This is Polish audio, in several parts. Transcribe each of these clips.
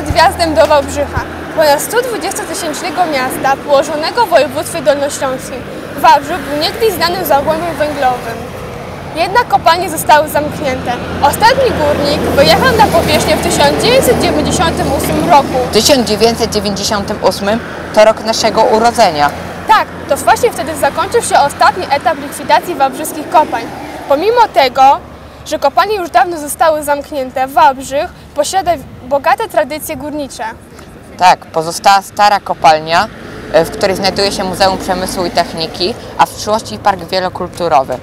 Przed wjazdem do Wałbrzycha, ponad 120-tysięcznego miasta położonego w województwie dolnośląskim. Wałbrzych był niegdyś znanym zagłębiem węglowym. Jednak kopalnie zostały zamknięte. Ostatni górnik wyjechał na powierzchnię w 1998 roku. 1998 to rok naszego urodzenia. Tak, to właśnie wtedy zakończył się ostatni etap likwidacji wałbrzyskich kopalń. Pomimo tego, że kopalnie już dawno zostały zamknięte, Wałbrzych posiada bogate tradycje górnicze. Tak, pozostała stara kopalnia, e, w której znajduje się Muzeum Przemysłu i Techniki, a w przyszłości park wielokulturowy.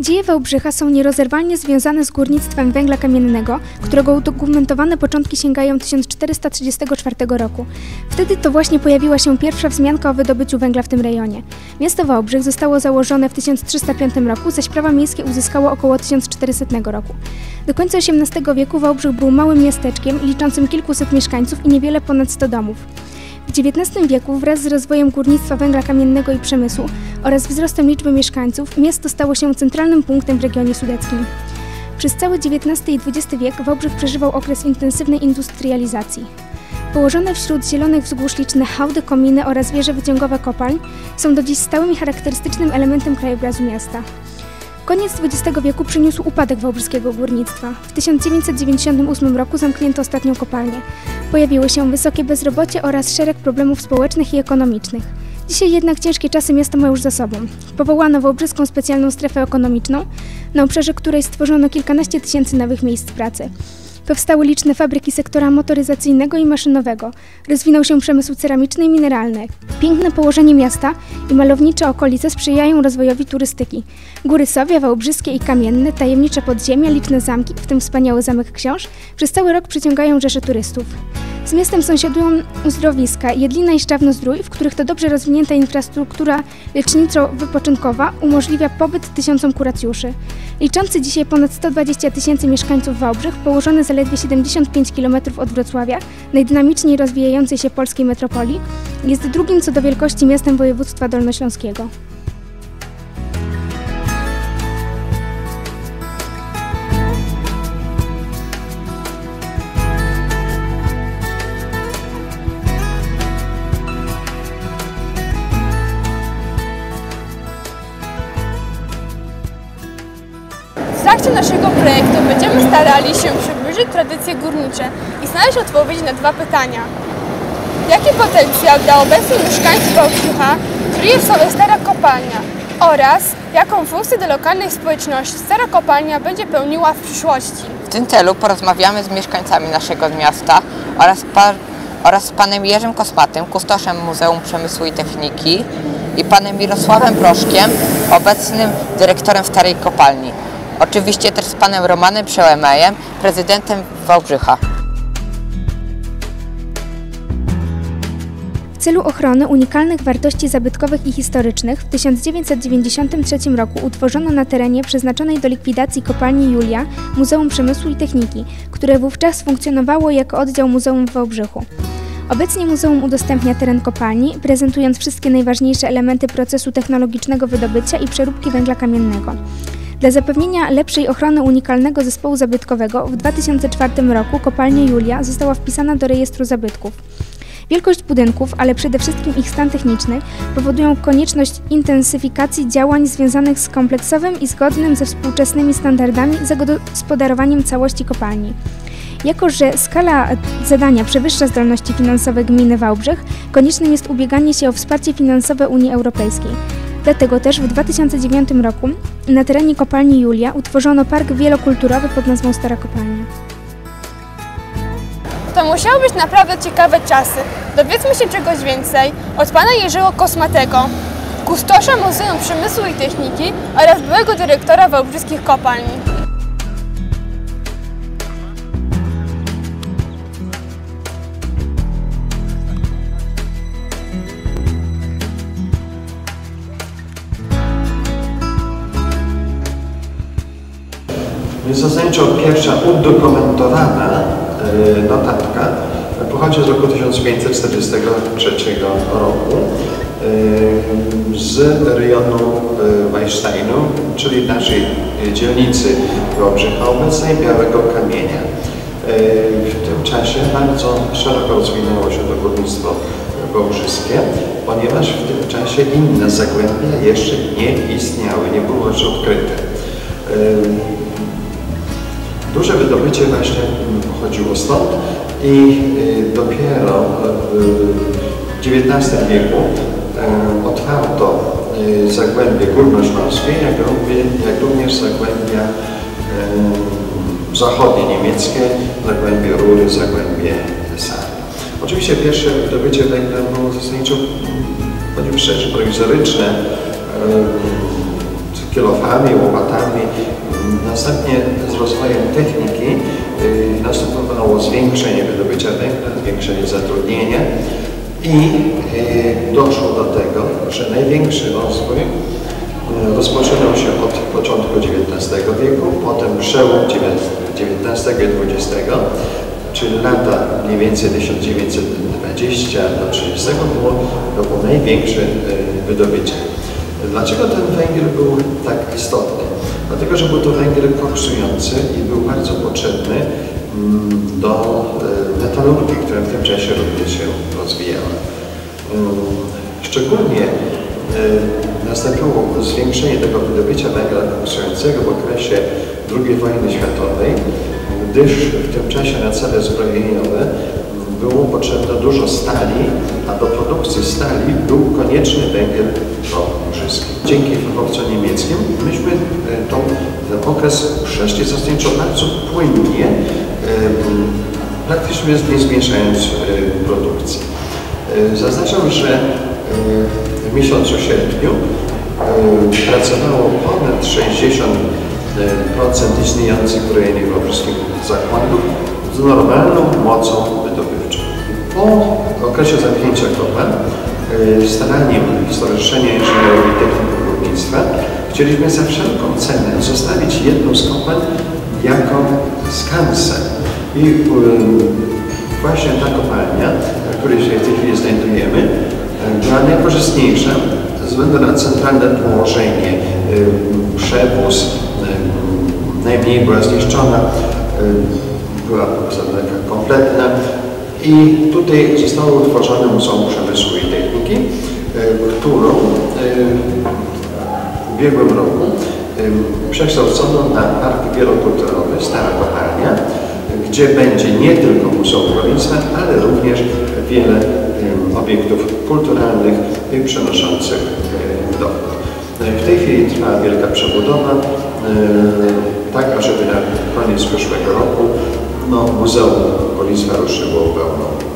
Dzieje Wałbrzycha są nierozerwalnie związane z górnictwem węgla kamiennego, którego udokumentowane początki sięgają 1434 roku. Wtedy to właśnie pojawiła się pierwsza wzmianka o wydobyciu węgla w tym rejonie. Miasto Wałbrzych zostało założone w 1305 roku, zaś prawa miejskie uzyskało około 1400 roku. Do końca XVIII wieku Wałbrzych był małym miasteczkiem liczącym kilkuset mieszkańców i niewiele ponad 100 domów. W XIX wieku wraz z rozwojem górnictwa węgla kamiennego i przemysłu oraz wzrostem liczby mieszkańców miasto stało się centralnym punktem w regionie sudeckim. Przez cały XIX i XX wiek Wałbrzych przeżywał okres intensywnej industrializacji. Położone wśród zielonych wzgórz liczne hałdy, kominy oraz wieże wyciągowe kopalń są do dziś stałym i charakterystycznym elementem krajobrazu miasta. Koniec XX wieku przyniósł upadek wałbrzyskiego górnictwa. W 1998 roku zamknięto ostatnią kopalnię. Pojawiły się wysokie bezrobocie oraz szereg problemów społecznych i ekonomicznych. Dzisiaj jednak ciężkie czasy miasto ma już za sobą. Powołano Wałbrzyską Specjalną Strefę Ekonomiczną, na obszarze której stworzono kilkanaście tysięcy nowych miejsc pracy. Powstały liczne fabryki sektora motoryzacyjnego i maszynowego. Rozwinął się przemysł ceramiczny i mineralny. Piękne położenie miasta i malownicze okolice sprzyjają rozwojowi turystyki. Góry Sowia, Wałbrzyskie i Kamienne, tajemnicze podziemia, liczne zamki, w tym wspaniały Zamek Książ, przez cały rok przyciągają rzesze turystów. Z miastem sąsiadują uzdrowiska Jedlina i Szczawno-Zdrój, w których to dobrze rozwinięta infrastruktura leczniczo-wypoczynkowa umożliwia pobyt tysiącom kuracjuszy. Liczący dzisiaj ponad 120 tysięcy mieszkańców Wałbrzych, położony zaledwie 75 km od Wrocławia, najdynamiczniej rozwijającej się polskiej metropolii, jest drugim co do wielkości miastem województwa dolnośląskiego. W trakcie naszego projektu będziemy starali się przybliżyć tradycje górnicze i znaleźć odpowiedzi na dwa pytania. Jaki potencjał dla obecnych mieszkańców Wałbrzycha kryje w sobie stara kopalnia oraz jaką funkcję dla lokalnej społeczności stara kopalnia będzie pełniła w przyszłości? W tym celu porozmawiamy z mieszkańcami naszego miasta oraz, pa, oraz z panem Jerzym Kosmatym, kustoszem Muzeum Przemysłu i Techniki i panem Mirosławem Proszkiem, obecnym dyrektorem Starej Kopalni. Oczywiście też z panem Romanem Przełemejem, prezydentem Wałbrzycha. W celu ochrony unikalnych wartości zabytkowych i historycznych w 1993 roku utworzono na terenie przeznaczonej do likwidacji kopalni Julia Muzeum Przemysłu i Techniki, które wówczas funkcjonowało jako oddział muzeum w Wałbrzychu. Obecnie muzeum udostępnia teren kopalni, prezentując wszystkie najważniejsze elementy procesu technologicznego wydobycia i przeróbki węgla kamiennego. Dla zapewnienia lepszej ochrony unikalnego zespołu zabytkowego w 2004 roku kopalnia Julia została wpisana do rejestru zabytków. Wielkość budynków, ale przede wszystkim ich stan techniczny powodują konieczność intensyfikacji działań związanych z kompleksowym i zgodnym ze współczesnymi standardami zagospodarowaniem całości kopalni. Jako, że skala zadania przewyższa zdolności finansowe gminy Wałbrzych, koniecznym jest ubieganie się o wsparcie finansowe Unii Europejskiej. Dlatego też w 2009 roku na terenie kopalni Julia utworzono park wielokulturowy pod nazwą Stara Kopalnia. To musiały być naprawdę ciekawe czasy. Dowiedzmy się czegoś więcej od pana Jerzego Kosmatego, kustosza Muzeum Przemysłu i Techniki oraz byłego dyrektora Wałbrzyskich Kopalni. Zasadniczo pierwsza udokumentowana e, notatka pochodzi z roku 1543 roku z rejonu e, Weinsteinu, czyli naszej e, dzielnicy Wałbrzycha obecnej Białego Kamienia. E, W tym czasie bardzo szeroko rozwinęło się to górnictwo wałbrzyskie, ponieważ w tym czasie inne zagłębia jeszcze nie istniały, nie były jeszcze odkryte. Duże wydobycie właśnie pochodziło stąd i y, dopiero w XIX wieku y, otwarto y, zagłębie górnośląskie, jak również, zagłębia zachodnie niemieckie, zagłębie Rury, zagłębie Sary. Oczywiście pierwsze wydobycie węgla było zasadniczo, szczerze, prowizoryczne, kilofami, łopatami. Następnie z rozwojem techniki y, następowało zwiększenie wydobycia węgla, zwiększenie zatrudnienia i y, doszło do tego, że największy rozwój y, rozpoczynał się od początku XIX wieku, potem przełom XIX i XX, czyli lata mniej więcej 1920 do 30 było, to było największe wydobycie. Dlaczego ten węgiel był tak istotny? Dlatego, że był to węgiel koksujący i był bardzo potrzebny mm, do e, metalurgii, która w tym czasie również się rozwijała. Mm, Szczególnie e, nastąpiło zwiększenie tego wydobycia węgla koksującego w okresie II wojny światowej, gdyż w tym czasie na cele zbrojeniowe było potrzebne dużo stali, a do produkcji stali był konieczny węgiel brzyski. Dzięki fachowcom niemieckim okres przeszli zasadniczo bardzo płynnie, praktycznie nie zmniejszając produkcji. Zaznaczam, że w miesiącu sierpniu pracowało ponad 60% istniejących w rejonie wałbrzyskim zakładów z normalną mocą wydobywczą. Po okresie zamknięcia kopalń staraniem Stowarzyszenia Inżynierów i Techników Górnictwa chcieliśmy za wszelką cenę zostawić jedną z kopalń jako skansę. I y, właśnie ta kopalnia, w której się w tej chwili znajdujemy, była najkorzystniejsza ze względu na centralne położenie, przewóz, najmniej była zniszczona, była taka kompletna i tutaj zostało utworzone Muzeum Przemysłu i Techniki, e, którą ubiegłym roku przekształcono na park wielokulturowy Stara Kopalnia, gdzie będzie nie tylko Muzeum Rolnictwa, ale również wiele obiektów kulturalnych przenoszących dochód. W tej chwili trwa wielka przebudowa, tak ażeby na koniec przyszłego roku no, Muzeum Rolnictwa ruszyło pełną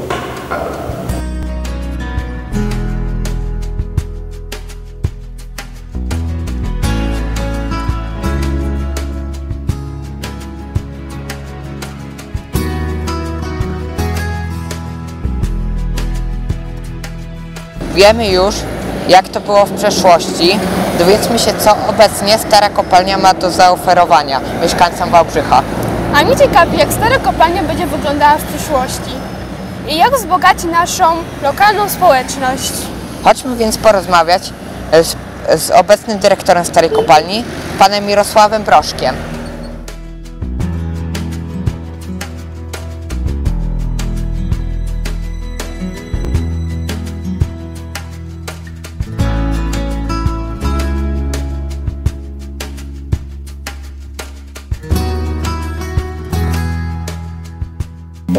Wiemy już, jak to było w przeszłości. Dowiedzmy się, co obecnie stara kopalnia ma do zaoferowania mieszkańcom Wałbrzycha. A mnie ciekawi, jak stara kopalnia będzie wyglądała w przyszłości i jak wzbogaci naszą lokalną społeczność. Chodźmy więc porozmawiać z, z obecnym dyrektorem starej kopalni, panem Mirosławem Broszkiem.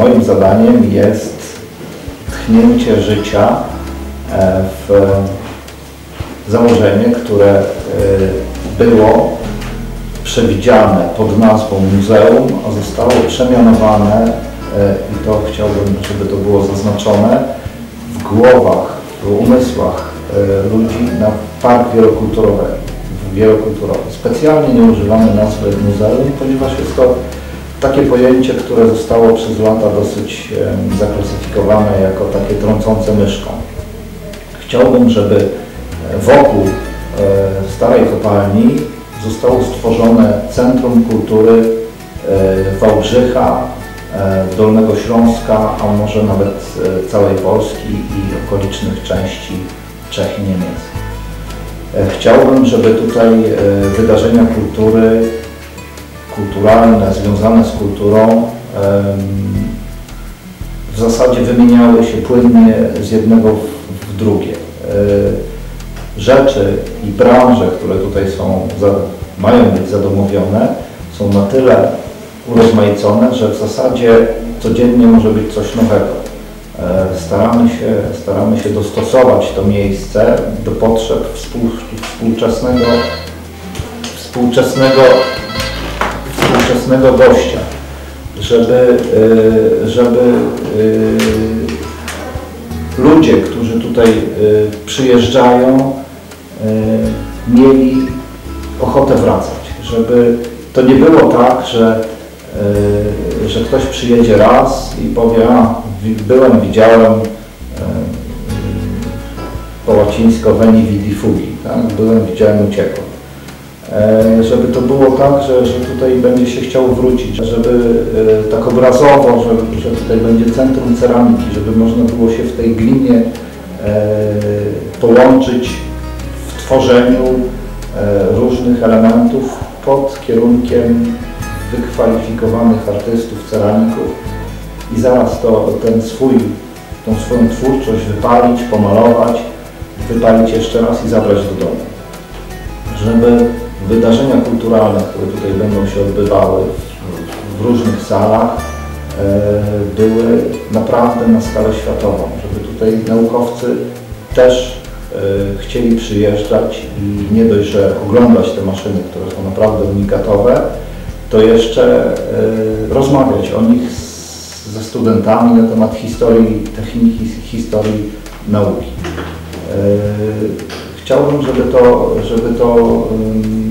Moim zadaniem jest tchnięcie życia e, w założenie, które e, było przewidziane pod nazwą muzeum, a zostało przemianowane e, i to chciałbym, żeby to było zaznaczone w głowach, w umysłach ludzi na park wielokulturowy. wielokulturowy. Specjalnie nie używamy nazwy muzeum, ponieważ jest to takie pojęcie, które zostało przez lata dosyć zaklasyfikowane jako takie trącące myszką. Chciałbym, żeby wokół e, starej kopalni zostało stworzone Centrum Kultury e, Wałbrzycha, e, Dolnego Śląska, a może nawet całej Polski i okolicznych części Czech i Niemiec. E, Chciałbym, żeby tutaj e, wydarzenia kultury, kulturalne, związane z kulturą w zasadzie wymieniały się płynnie z jednego w, drugie. E, Rzeczy i branże, które tutaj są, mają być zadomowione, są na tyle urozmaicone, że w zasadzie codziennie może być coś nowego. E, Staramy się, staramy się dostosować to miejsce do potrzeb współ, współczesnego, współczesnego, współczesnego gościa, żeby, e, żeby e, ludzie, którzy tutaj e, przyjeżdżają, mieli ochotę wracać, żeby to nie było tak, że, że ktoś przyjedzie raz i powie, a byłem, widziałem po łacińsko veni vidi fugi, tak? byłem, widziałem, uciekłem. E, Żeby to było tak, że, że tutaj będzie się chciało wrócić, żeby e, tak obrazowo, że, że tutaj będzie centrum ceramiki, żeby można było się w tej glinie e, połączyć w tworzeniu różnych elementów pod kierunkiem wykwalifikowanych artystów, ceramików i zaraz to, ten swój, tą swoją twórczość wypalić, pomalować, wypalić jeszcze raz i zabrać do domu. Żeby wydarzenia kulturalne, które tutaj będą się odbywały w, różnych salach, e, były naprawdę na skalę światową, żeby tutaj naukowcy też e, chcieli przyjeżdżać i nie dość, że oglądać te maszyny, które są naprawdę unikatowe, to jeszcze e, rozmawiać o nich z, ze studentami na temat historii techniki, historii nauki. Chciałbym, żeby to, żeby to ym,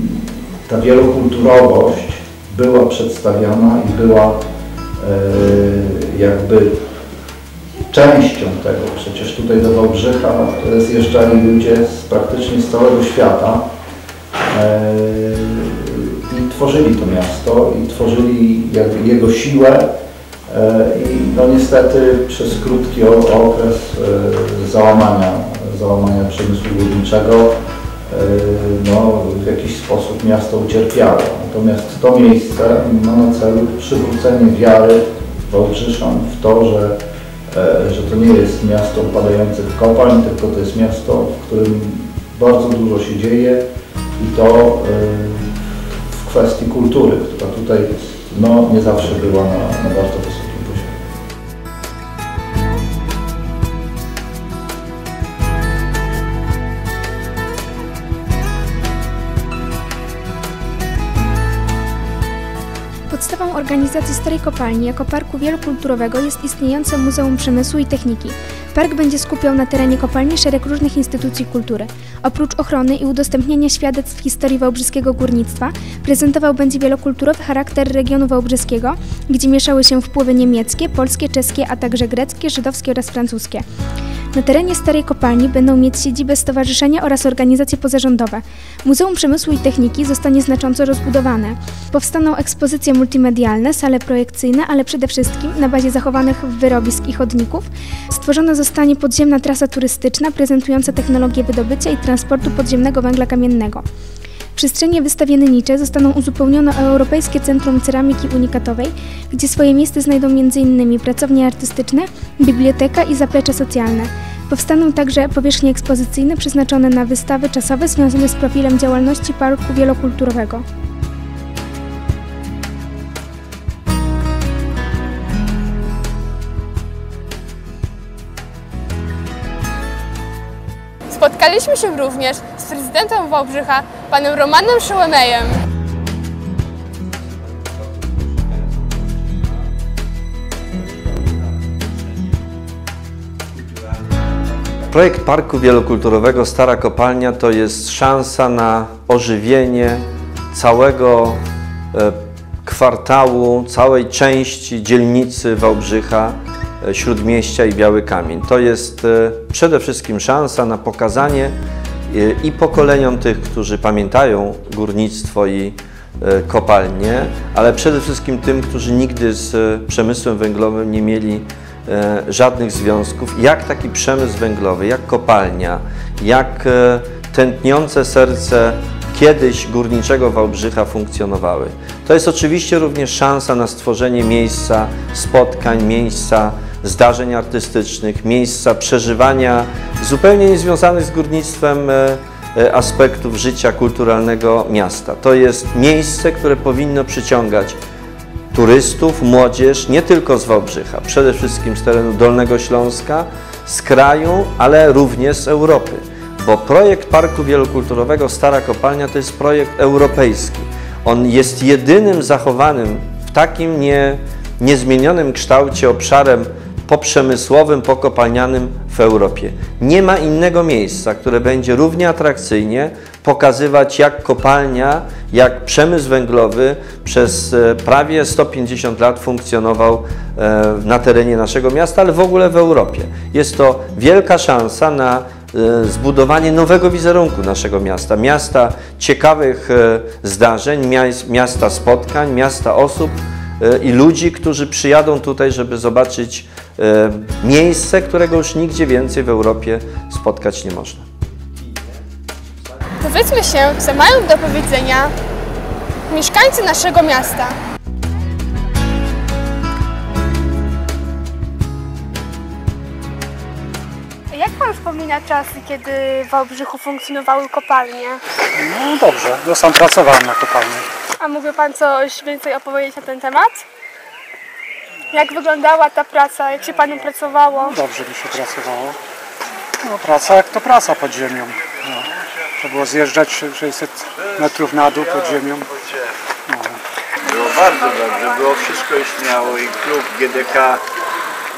ta wielokulturowość była przedstawiana i była e, jakby częścią tego. Przecież tutaj do Wałbrzycha zjeżdżali ludzie z praktycznie z całego świata e, i tworzyli to miasto i tworzyli jakby jego siłę e, i no niestety przez krótki okres załamania, załamania przemysłu górniczego no, w jakiś sposób miasto ucierpiało. Natomiast to miejsce ma na celu przywrócenie wiary Wałbrzyszan w to, że, e, że to nie jest miasto upadających kopalń, tylko to jest miasto, w którym bardzo dużo się dzieje i to e, w kwestii kultury, która tutaj no, nie zawsze była na, na bardzo organizacji Starej Kopalni jako parku wielokulturowego jest istniejące Muzeum Przemysłu i Techniki. Park będzie skupiał na terenie kopalni szereg różnych instytucji kultury. Oprócz ochrony i udostępniania świadectw historii wałbrzyskiego górnictwa, prezentował będzie wielokulturowy charakter regionu wałbrzyskiego, gdzie mieszały się wpływy niemieckie, polskie, czeskie, a także greckie, żydowskie oraz francuskie. Na terenie Starej Kopalni będą mieć siedzibę stowarzyszenia oraz organizacje pozarządowe. Muzeum Przemysłu i Techniki zostanie znacząco rozbudowane. Powstaną ekspozycje multimedialne, sale projekcyjne, ale przede wszystkim na bazie zachowanych wyrobisk i chodników stworzona zostanie podziemna trasa turystyczna prezentująca technologię wydobycia i transportu podziemnego węgla kamiennego. Przestrzenie wystawiennicze zostaną uzupełnione o Europejskie Centrum Ceramiki Unikatowej, gdzie swoje miejsce znajdą m.in. pracownie artystyczne, biblioteka i zaplecze socjalne. Powstaną także powierzchnie ekspozycyjne przeznaczone na wystawy czasowe związane z profilem działalności parku wielokulturowego. Spotkaliśmy się również z prezydentem Wałbrzycha, panem Romanem Szołemejem. Projekt Parku Wielokulturowego Stara Kopalnia to jest szansa na ożywienie całego e, kwartału, całej części dzielnicy Wałbrzycha, e, Śródmieścia i Biały Kamień. To jest e, przede wszystkim szansa na pokazanie i pokoleniom tych, którzy pamiętają górnictwo i kopalnie, ale przede wszystkim tym, którzy nigdy z przemysłem węglowym nie mieli żadnych związków, jak taki przemysł węglowy, jak kopalnia, jak e, tętniące serce kiedyś górniczego Wałbrzycha funkcjonowały. To jest oczywiście również szansa na stworzenie miejsca spotkań, miejsca zdarzeń artystycznych, miejsca przeżywania zupełnie niezwiązanych z górnictwem e, e, aspektów życia kulturalnego miasta. To jest miejsce, które powinno przyciągać turystów, młodzież, nie tylko z Wałbrzycha, przede wszystkim z terenu Dolnego Śląska, z kraju, ale również z Europy. Bo projekt Parku Wielokulturowego Stara Kopalnia to jest projekt europejski. On jest jedynym zachowanym w takim nie, niezmienionym kształcie obszarem poprzemysłowym, pokopalnianym w Europie. Nie ma innego miejsca, które będzie równie atrakcyjnie pokazywać, jak kopalnia, jak przemysł węglowy przez e, prawie 150 lat funkcjonował e, na terenie naszego miasta, ale w ogóle w Europie. Jest to wielka szansa na e, zbudowanie nowego wizerunku naszego miasta. Miasta ciekawych zdarzeń, miasta spotkań, miasta osób i ludzi, którzy przyjadą tutaj, żeby zobaczyć miejsce, którego już nigdzie więcej w Europie spotkać nie można. Powiedzmy się, co mają do powiedzenia mieszkańcy naszego miasta. Jak pan wspomina czasy, kiedy w Wałbrzychu funkcjonowały kopalnie? No dobrze, bo sam pracowałem na kopalni. A mógłby pan coś więcej opowiedzieć na ten temat? Jak wyglądała ta praca, jak się panu pracowało? Dobrze mi się pracowało. No praca jak to praca pod ziemią. No. Trzeba było zjeżdżać 600 metrów na dół pod ziemią. No. Było bardzo dobrze, było wszystko istniało i klub GDK,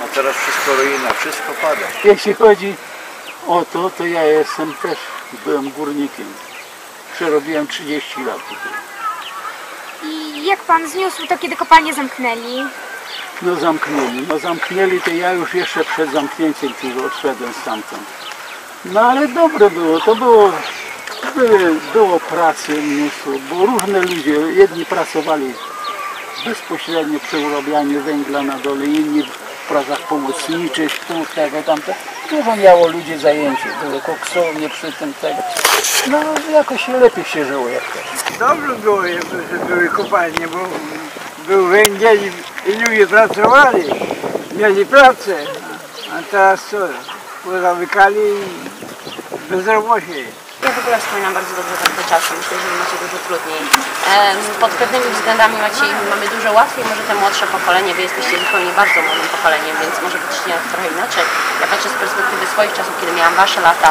a teraz wszystko ruina, wszystko pada. Jeśli chodzi o to, to ja jestem też, byłem górnikiem. Przerobiłem 30 lat tutaj. I jak pan zniósł to, kiedy kopalnię zamknęli? No zamknęli, no zamknęli to ja już jeszcze przed zamknięciem odszedłem stamtąd. No ale dobre było, to było, były, było pracy mnóstwo, bo różne ludzie, jedni pracowali bezpośrednio przy urabianiu węgla na dole, inni w pracach pomocniczych, tu, tego, tamte. Dużo miało ludzi zajęcie, były koksownie przy tym, tego. No jakoś lepiej się żyło jak to. Dobrze było, że były kopalnie, bo był węgiel i ludzie pracowali, mieli pracę, a teraz co, pozamykali i bezrobocie. Ja w ogóle wspominam bardzo dobrze tamte czasy. Myślę, że macie dużo trudniej. Pod pewnymi względami macie, mamy dużo łatwiej, może te młodsze pokolenie, wy jesteście zupełnie bardzo młodym pokoleniem, więc może patrzycie na trochę inaczej. Ja patrzę z perspektywy swoich czasów, kiedy miałam wasze lata.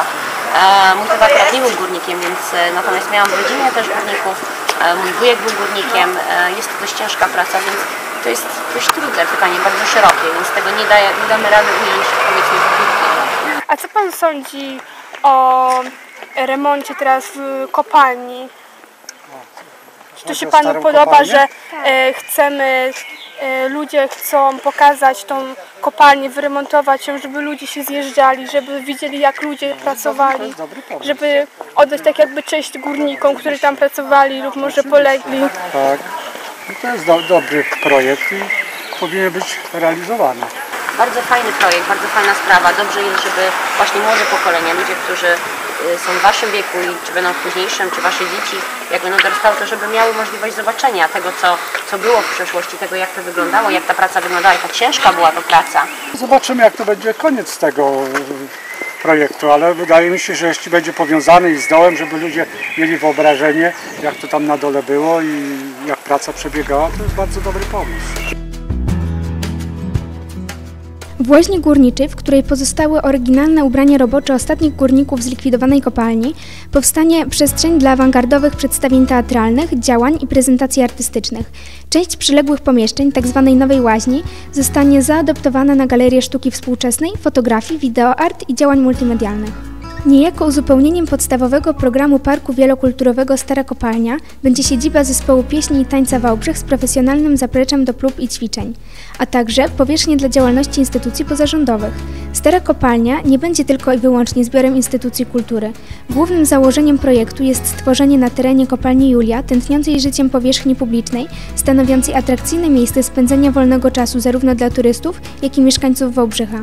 Mój tata akurat nie był górnikiem, więc e, natomiast miałam w rodzinie też górników. E, Mój wujek był górnikiem. E, Jest to dość ciężka praca, więc to jest dość trudne pytanie, bardzo szerokie, więc tego nie, daje, nie damy rady ująć powiedzmy w. A co pan sądzi o remoncie teraz w kopalni? Czy to Chodzi się panu podoba, kopalnię? że e, chcemy, ludzie chcą pokazać tą kopalnię, wyremontować ją, żeby ludzie się zjeżdżali, żeby widzieli jak ludzie pracowali, żeby oddać tak jakby cześć górnikom, którzy tam pracowali lub może polegli. Tak. No to jest do, dobry projekt i powinien być realizowany. Bardzo fajny projekt, bardzo fajna sprawa. Dobrze jest, żeby właśnie młode pokolenie, ludzie, którzy są w Waszym wieku i czy będą w późniejszym, czy Wasze dzieci, jak będą dorastały, to żeby miały możliwość zobaczenia tego, co, co było w przeszłości, tego, jak to wyglądało, jak ta praca wyglądała, jaka ciężka była to praca. Zobaczymy jak to będzie koniec tego e, projektu, ale wydaje mi się, że jeśli będzie powiązany i z dołem, żeby ludzie mieli wyobrażenie, jak to tam na dole było i jak praca przebiegała, to jest bardzo dobry pomysł. W łaźni górniczej, w której pozostały oryginalne ubrania robocze ostatnich górników zlikwidowanej kopalni, powstanie przestrzeń dla awangardowych przedstawień teatralnych, działań i prezentacji artystycznych. Część przyległych pomieszczeń, tzw. nowej łaźni, zostanie zaadoptowana na galerię sztuki współczesnej, fotografii, wideoart i działań multimedialnych. Niejako uzupełnieniem podstawowego programu Parku Wielokulturowego Stara Kopalnia będzie siedziba zespołu pieśni i tańca Wałbrzych z profesjonalnym zapleczem do prób i ćwiczeń, a także powierzchnie dla działalności instytucji pozarządowych. Stara Kopalnia nie będzie tylko i wyłącznie zbiorem instytucji kultury. Głównym założeniem projektu jest stworzenie na terenie kopalni Julia tętniącej życiem powierzchni publicznej, stanowiącej atrakcyjne miejsce spędzenia wolnego czasu zarówno dla turystów, jak i mieszkańców Wałbrzycha.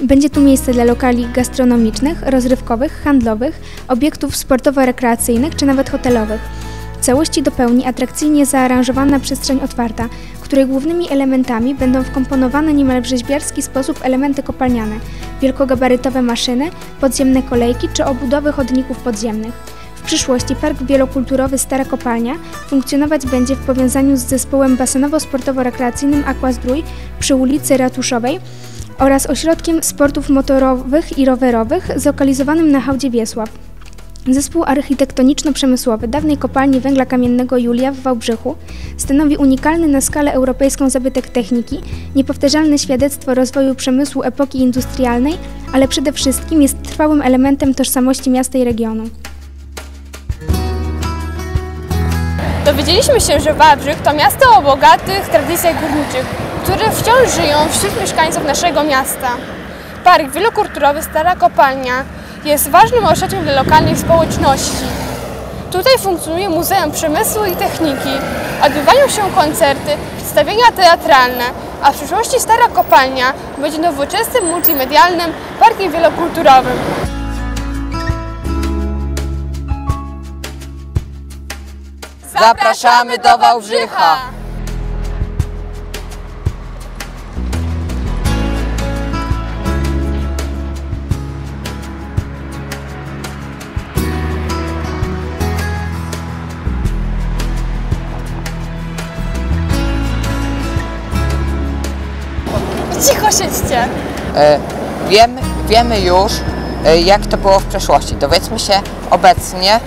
Będzie tu miejsce dla lokali gastronomicznych, rozrywkowych, handlowych, obiektów sportowo-rekreacyjnych czy nawet hotelowych. Całości dopełni atrakcyjnie zaaranżowana przestrzeń otwarta, której głównymi elementami będą wkomponowane niemal w rzeźbiarski sposób elementy kopalniane, wielkogabarytowe maszyny, podziemne kolejki czy obudowy chodników podziemnych. W przyszłości Park Wielokulturowy Stara Kopalnia funkcjonować będzie w powiązaniu z zespołem basenowo-sportowo-rekreacyjnym Aqua Zdrój przy ulicy Ratuszowej, oraz ośrodkiem sportów motorowych i rowerowych zlokalizowanym na hałdzie Wiesław. Zespół architektoniczno-przemysłowy dawnej kopalni węgla kamiennego Julia w Wałbrzychu stanowi unikalny na skalę europejską zabytek techniki, niepowtarzalne świadectwo rozwoju przemysłu epoki industrialnej, ale przede wszystkim jest trwałym elementem tożsamości miasta i regionu. Dowiedzieliśmy się, że Wałbrzych to miasto o bogatych tradycjach górniczych, które wciąż żyją wśród mieszkańców naszego miasta. Park wielokulturowy Stara Kopalnia jest ważnym ośrodkiem dla lokalnych społeczności. Tutaj funkcjonuje Muzeum Przemysłu i Techniki, odbywają się koncerty, przedstawienia teatralne, a w przyszłości Stara Kopalnia będzie nowoczesnym, multimedialnym parkiem wielokulturowym. Zapraszamy do Wałbrzycha! Cicho siedźcie! E, Wiemy, wiemy już, e, jak to było w przeszłości. Dowiedzmy się obecnie. e,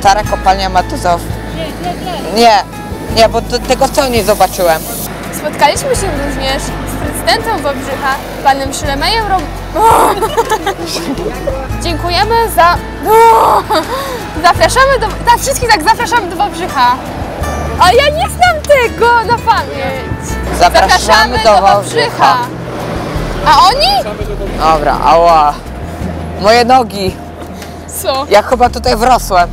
Stara kopalnia ma to za... Nie, nie, bo to, tego co nie zobaczyłem. Spotkaliśmy się również z prezydentem Wałbrzycha, panem Szlemejem Rom... Dziękujemy za... Zapraszamy do... Tak, wszystkich tak zapraszamy do Wałbrzycha. A ja nie znam tego na pamięć. Zapraszamy do Wałbrzycha. A oni? Dobra, ała. Moje nogi. Co? Ja chyba tutaj wrosłem.